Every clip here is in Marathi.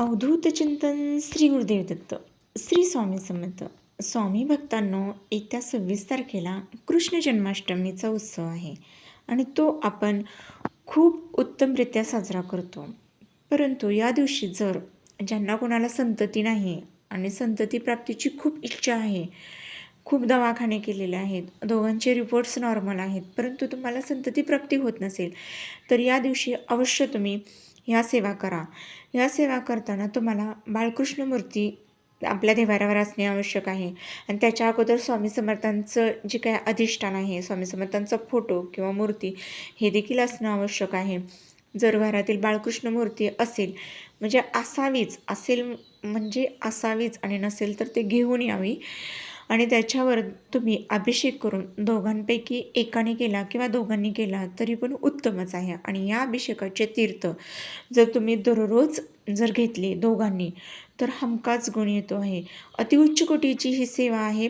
अवधूत चिंतन श्री गुरुदेव दत्त श्री स्वामी समर्थ. स्वामी भक्तांनो येत्या सव्वीस तारखेला कृष्ण जन्माष्टमीचा उत्सव आहे आणि तो आपण खूप उत्तमरित्या साजरा करतो. परंतु या दिवशी जर ज्यांना कोणाला संतती नाही आणि संतती प्राप्तीची खूप इच्छा आहे खूप दवाखाने केलेले आहेत दोघांचे रिपोर्ट्स नॉर्मल आहेत परंतु तुम्हाला संतती प्राप्ती होत नसेल तर या दिवशी अवश्य तुम्ही ह्या सेवा करा. ह्या सेवा करताना तुम्हाला बाळकृष्ण मूर्ती आपल्या देवाऱ्यावर असणे आवश्यक आहे. आणि त्याच्या अगोदर स्वामी समर्थांचं जे काय अधिष्ठान आहे स्वामी समर्थांचा फोटो किंवा मूर्ती हे देखील असणं आवश्यक आहे. जर घरातील बाळकृष्ण मूर्ती असेल म्हणजे असावीच असेल म्हणजे असावीच आणि नसेल तर ते घेऊन यावी. आणि त्याच्यावर तुम्ही अभिषेक करून दोघांपैकी एकाने केला किंवा दोघांनी केला तरी पण उत्तमच आहे. आणि या अभिषेकाचे तीर्थ जर तुम्ही दररोज जर घेतले दोघांनी तर हमखास गुण येतो आहे. अतिउच्च कोटीची ही सेवा आहे.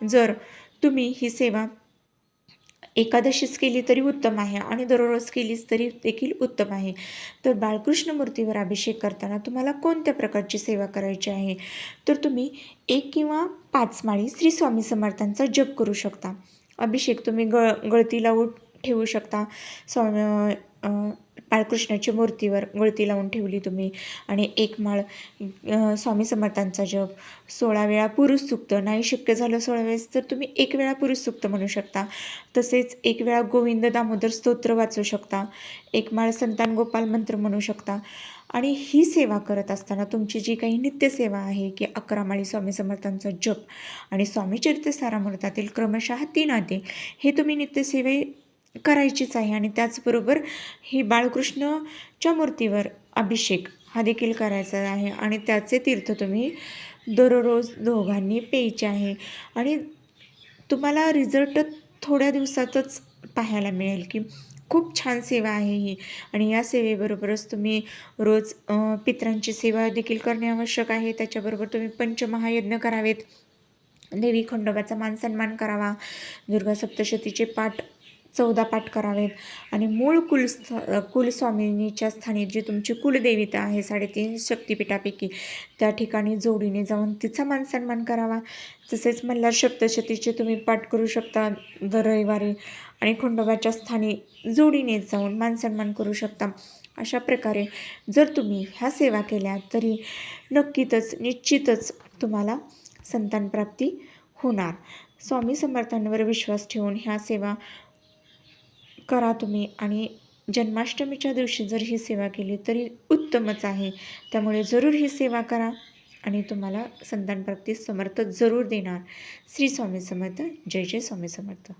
जर तुम्ही ही सेवा एकादशीच केली तरी उत्तम आहे आणि दररोज केलीच तरी देखील उत्तम आहे. तर बाळकृष्ण मूर्तीवर अभिषेक करताना तुम्हाला कोणत्या प्रकारची सेवा करायची आहे? तर तुम्ही एक किंवा पाच माळी श्री स्वामी समर्थांचा जप करू शकता. अभिषेक तुम्ही गळ गळती लावून ठेवू शकता. स्वामी बाळकृष्णाच्या मूर्तीवर गळती लावून ठेवली तुम्ही. आणि एक माळ स्वामी समर्थांचा जप. सोळा वेळा पुरुष सुक्त. नाही शक्य झालं सोळा वेळेस तर तुम्ही एक वेळा पुरुष सुक्त म्हणू शकता. तसेच एक वेळा गोविंद दामोदर स्तोत्र वाचू शकता. एक माळ संतान गोपाल मंत्र म्हणू शकता. आणि ही सेवा करत असताना तुमची जी काही नित्यसेवा आहे की अकरा माळी स्वामी समर्थांचा जप आणि स्वामी चरित्रसारामृतातील क्रमशः तीन आते हे तुम्ही नित्यसेवे करायचीच आहे आणि त्याचबरोबर ही बाळकृष्णच्या मूर्तीवर अभिषेक हा देखील करायचा आहे आणि त्याचे तीर्थ तुम्ही दररोज दोघांनी प्यायचे आहे. आणि तुम्हाला रिझल्ट थोड्या दिवसातच पाहायला मिळेल की खूप छान सेवा आहे ही. आणि या सेवेबरोबरच तुम्ही रोज पित्रांची सेवा देखील करणे आवश्यक आहे. त्याच्याबरोबर तुम्ही पंचमहायज्ञ करावेत. देवी खंडोबाचा मान सन्मान करावा. दुर्गा सप्तशतीचे पाठ चौदा पाठ करावेत. आणि मूळ कुलस्थ कुलस्वामिनीच्या स्थानी जी तुमची कुलदेविता आहे साडेतीन शक्तिपीठापैकी त्या ठिकाणी जोडीने जाऊन तिचा मान सन्मान करावा. तसेच मल्हार सप्तशतीचे तुम्ही पाठ करू शकता दर रविवारी. आणि खंडोबाच्या स्थानी जोडीने जाऊन मान सन्मान करू शकता. अशा प्रकारे जर तुम्ही ह्या सेवा केल्या तरी नक्कीतच निश्चितच तुम्हाला संतानप्राप्ती होणार. स्वामी समर्थांवर विश्वास ठेवून ह्या सेवा करा तुम्ही. आणि जन्माष्टमीच्या दिवशी जर ही सेवा केली तरी उत्तमच आहे. त्यामुळे जरूर ही सेवा करा आणि तुम्हाला संतानप्राप्ती समर्थ जरूर देणार. श्री स्वामी समर्थ. जय जय स्वामी समर्थ.